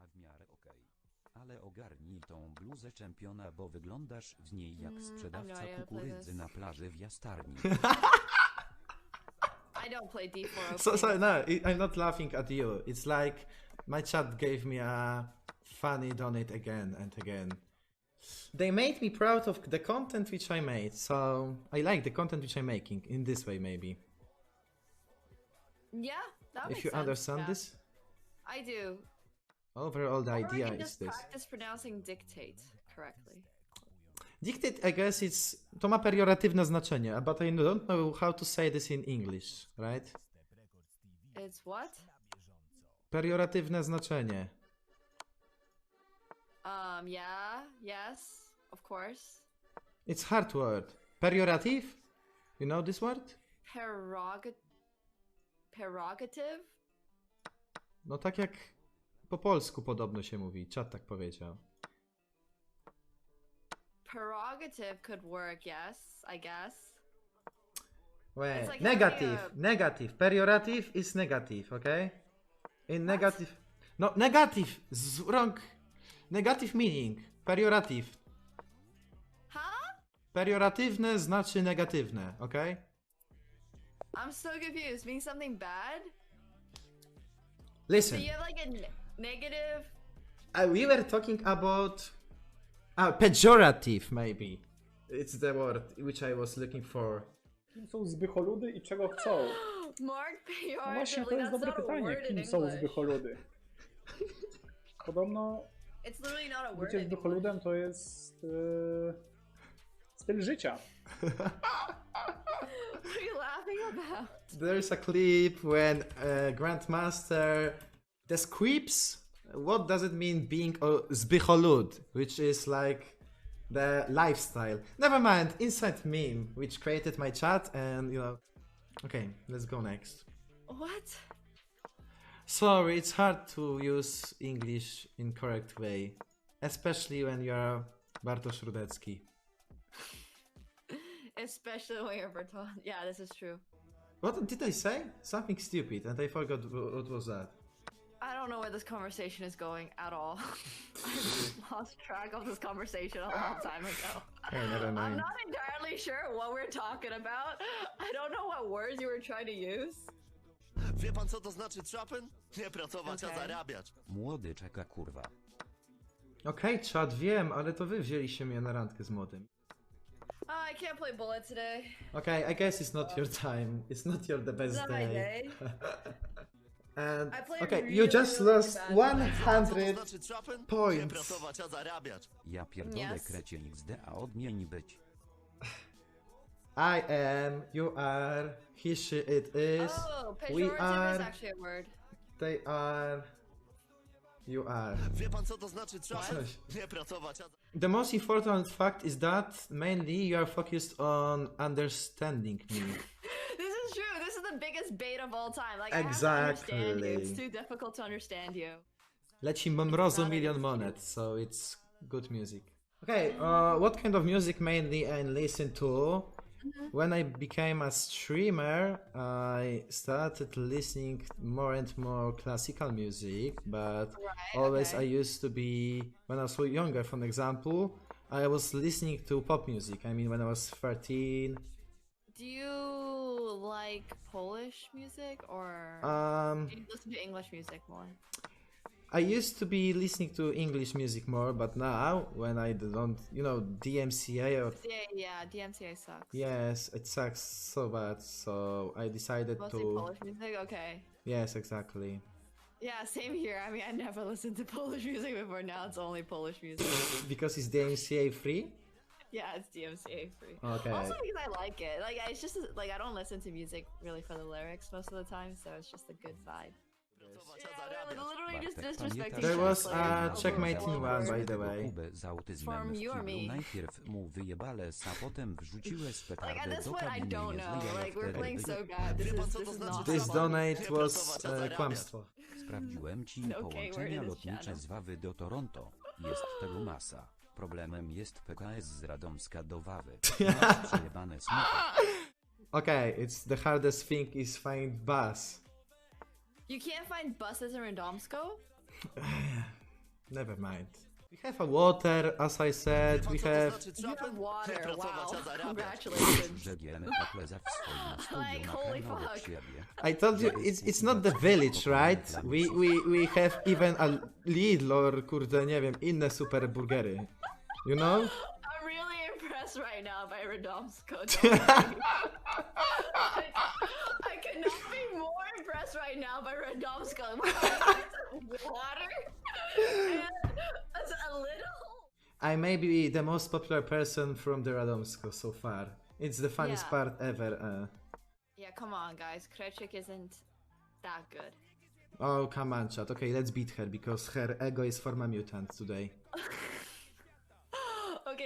Ja w miarę okej. Ale ogarnij tą bluzę czempiona, bo wyglądasz w niej jak Mm, I'm sprzedawca not play kukurydzy this. na plaży w Jastarni. I don't play D4. So, okay? so no, I- I'm not laughing at you. It's like my chat gave me a funny donate again and again. They made me proud of the content which I made, so I like the content which I'm making in this way, maybe. Yeah, that makes if you sense, understand yeah. this, I do. Overall the Or I idea can is just this. practice pronouncing dictate correctly. Dictate, I guess it's to ma perioratywne znaczenie, but I don't know how to say this in English, right? It's what? Perioratywne znaczenie. Um, yeah, yes, of course. It's hard word. Periorative? You know this word? Prerogat- prerogative? No tak jak po polsku podobno się mówi, czat tak powiedział. Prerogative could work, yes, I guess. Wait, like negative, having negative. Periorative is negative, okay? In negative. No, negative! Z wrong. Negative meaning. Periorative. Huh? Perioratywne znaczy negatywne, okay? I'm so confused. Means something bad? So Listen, you have like a negative? uh, we were talking about. Uh, pejorative, maybe. It's the word which I was looking for. Kim są zbycholudy i czego chcą? Mark No właśnie, to pejoratively, jest dobre pytanie. Kim są zbycholudy? Podobno It's literally not a word bycie zbycholudem to jest yy, styl życia. What are you laughing about? There's a clip when uh, Grandmaster describes what does it mean being a zbycholud, which is like the lifestyle. Never mind, inside meme, which created my chat, and you know. Okay, let's go next. What? Sorry, it's hard to use English in correct way, especially when you're Bartosz Rudecki. Especially when you're Berton. Yeah, this is true. What did I say? Something stupid, and I forgot what was that. I don't know where this conversation is going at all. I lost track of this conversation a long time ago. I'm not entirely sure what we're talking about. I don't know what words you were trying to use. Wie pan co to znaczy trapen? Nie pracować, a Okej. zarabiać. Młody czeka kurwa. Okej, czad wiem, ale to wy wzięliście mnie na randkę z młodym. Oh, I can't play bullet today. Okay, I guess it's not your time. It's not your the best It's not my day. day. And okay, you just lost bad. Wie pan co to 100 znaczy trapen? Nie points. pracować, a zarabiać. Ja pierdolę Yes. krecie XD, a odmień być. I am, you are, he, she, it is, Oh, we pejorative is are, actually a word. they are, you are. Wie pan co to znaczy trapen? Coś. Nie pracować, a The most important fact is that mainly you are focused on understanding me. This is true. This is the biggest bait of all time. Like I have to understand you. It's too difficult to understand you. Leci Mrozo Million Monet, so it's good music. Okay, uh, what kind of music mainly I listen to? When I became a streamer, I started listening more and more classical music, but Right. always okay. I used to be, when I was younger, for example, I was listening to pop music. I mean, when I was 13, Do you like Polish music or um, do you listen to English music more? I used to be listening to English music more, but now when I don't, you know, DMCA or Yeah, yeah. DMCA sucks. yes, it sucks so bad. So I decided Mostly to Polish music. Okay. yes, exactly. Yeah, same here. I mean, I never listened to Polish music before. Now it's only Polish music. because it's DMCA free. Yeah, it's DMCA free. Okay. Also because I like it. Like it's just like I don't listen to music really for the lyrics most of the time, so it's just a good vibe. Yeah, literally just disrespecting There was a checkmate Over team and one, by the way. Z autyzmem From w you or kiblu. me? Najpierw mu wyjebale, a potem wrzuciłeś Like at petardę this do point, I kabiny don't know. niezłej, ale Like we're wtedy playing wy- so bad. This znaczy donate nie was zarabiać. kłamstwo. Sprawdziłem ci Okay, word połączenia lotnicze z Wawy do Toronto. Jest tego masa. Problemem jest PKS z Radomska do Wawy. Masz przejebane smutek. Okay, it's the hardest thing is find bus. You can't find buses in Radomsko? Never mind. We have a water, as I said, we have... znaczy You have water. Wow. Congratulations. Like, holy fuck. I told you, it's, it's not the village, right? We, we, we have even a Lidl or, kurde, nie wiem, inne super burgery. You know? I'm really impressed right now by Radomsko. don't. I, I could not be more impressed right now by Radomsko. Water and a little. I may be the most popular person from the Radomsko so far. It's the funniest Yeah. part ever. Uh, Yeah, come on, guys. Krechik isn't that good. oh, come on, chat. Okay, let's beat her because her ego is for my mutant today.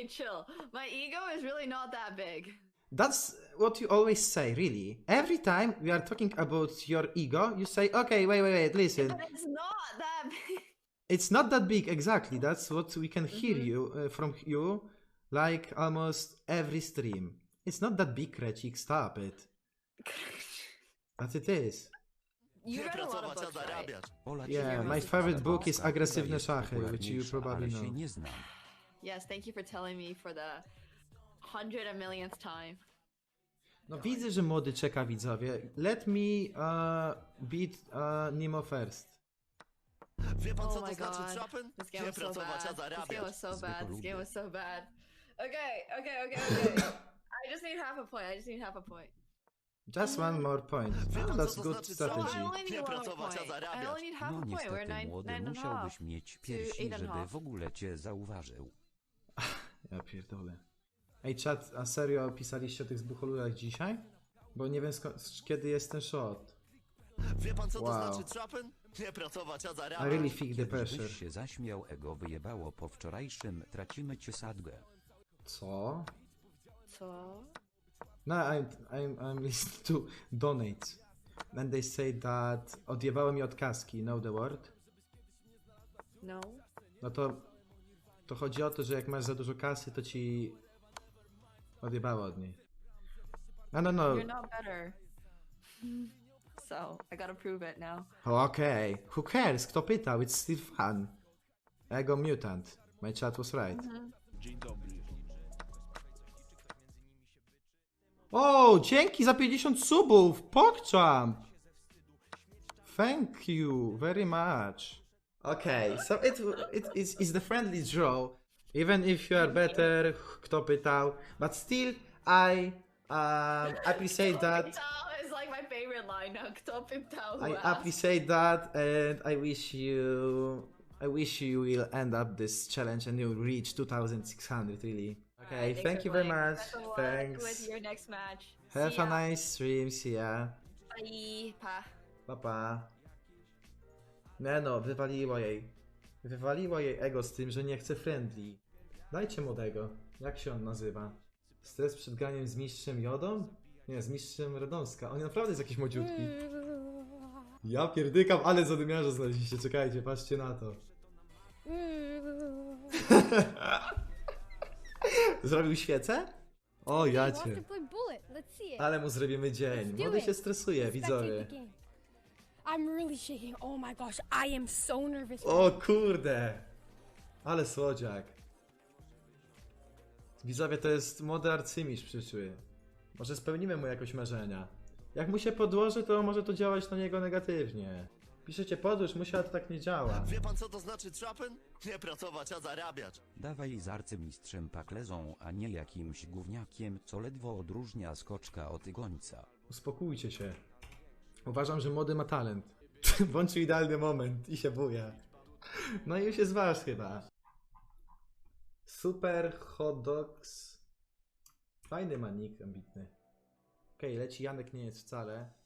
okay, chill. My ego is really not that big. That's what you always say, really. Every time we are talking about your ego, you say, okay, wait, wait, wait, listen. But it's not that big. It's not that big, exactly. That's what we can hear Mm-hmm. you uh, from you, like almost every stream. It's not that big, Recik. Stop it. But it is. You read a lot of books, right? Yeah, my favorite book is która Agresywne Szachy, which you probably know. Yes, thank you for telling me for the hundred and millionth time. No widzę, że młody czeka widzowie. Let me uh, beat uh, Nemo first. Wie pan co Oh to my znaczy god. trapen? This game Nie was so pracować, a bad. This game was so bad. This game was so bad. Okay, okay, okay, okay. I just need half a point. I just need half a point. Just one more point. Wie Oh, pan, co that's to good znaczy I strategy. only need Nie pracować, a point. I zarabiać. only need half No a point. We're niestety nine, młody nine and a half. musiałbyś mieć piersi, eight and a żeby half. w ogóle cię zauważył. Ja pierdolę. Ej, czat, a serio pisaliście o tych zbucholudach dzisiaj? Bo nie wiem kiedy jest ten shot. Wie pan co to Wow. znaczy trapen? Nie pracować, a I zarabiać. really feel the pressure. Kiedybyś się zaśmiał, ego wyjebało po wczorajszym, tracimy cię sadgę. Co? So, No, I'm, I'm, I'm listening to donates. And they say that odjebały mi od kaski, know the word? no. No to, to chodzi o to, że jak masz za dużo kasy, to ci odjebało od niej. No, no, no. You're not better. So, I gotta prove it now. Okej, who cares? Kto pytał? It's still fun. Ego mutant. My chat was right. O, dzięki za 50 subów! PogChamp! Thank you very much. Okay, so it, it is it's the friendly draw. Even if you are better, kto pytał. But still, I um, appreciate that. Is like my favorite line now. Kto pytał? I appreciate that, and I wish you, I wish you will end up this challenge and you'll reach 2,600. Really. Okay, thanks thank you very much. Best of luck Thanks. With your next match. Have See a ya. nice stream. See ya. Bye. Pa. Pa pa. Nie no, wywaliło jej. Wywaliło jej ego z tym, że nie chce friendly. Dajcie młodego. Jak się on nazywa? Stres przed graniem z mistrzem Jodą? Nie, z mistrzem Radomska. On naprawdę jest jakiś młodziutki. Ja pierdykam, ale zadymiarza znaleźliście. Czekajcie, patrzcie na to. Zrobił świecę? O, He ja wants cię. to play bullet. Let's see it. Ale mu zrobimy dzień. Młody się stresuje, widzowie. I'm really shaking. Oh my gosh, I am so nervous. O kurde! Ale słodziak. Widzowie, to jest młody arcymistrz przyszły. Może spełnimy mu jakoś marzenia. Jak mu się podłoży, to może to działać na niego negatywnie. Piszecie podłóż mu się, a to tak nie działa. Wie pan co to znaczy trapen? Nie pracować, a zarabiać. Dawaj z arcymistrzem Paklezą, a nie jakimś gówniakiem, co ledwo odróżnia skoczka od gońca. Uspokójcie się. Uważam, że młody ma talent. Włączył idealny moment i się buja. No i już jest wasz chyba. Super hot dogs. Fajny ma nick ambitny. Okej, leci Janek nie jest wcale.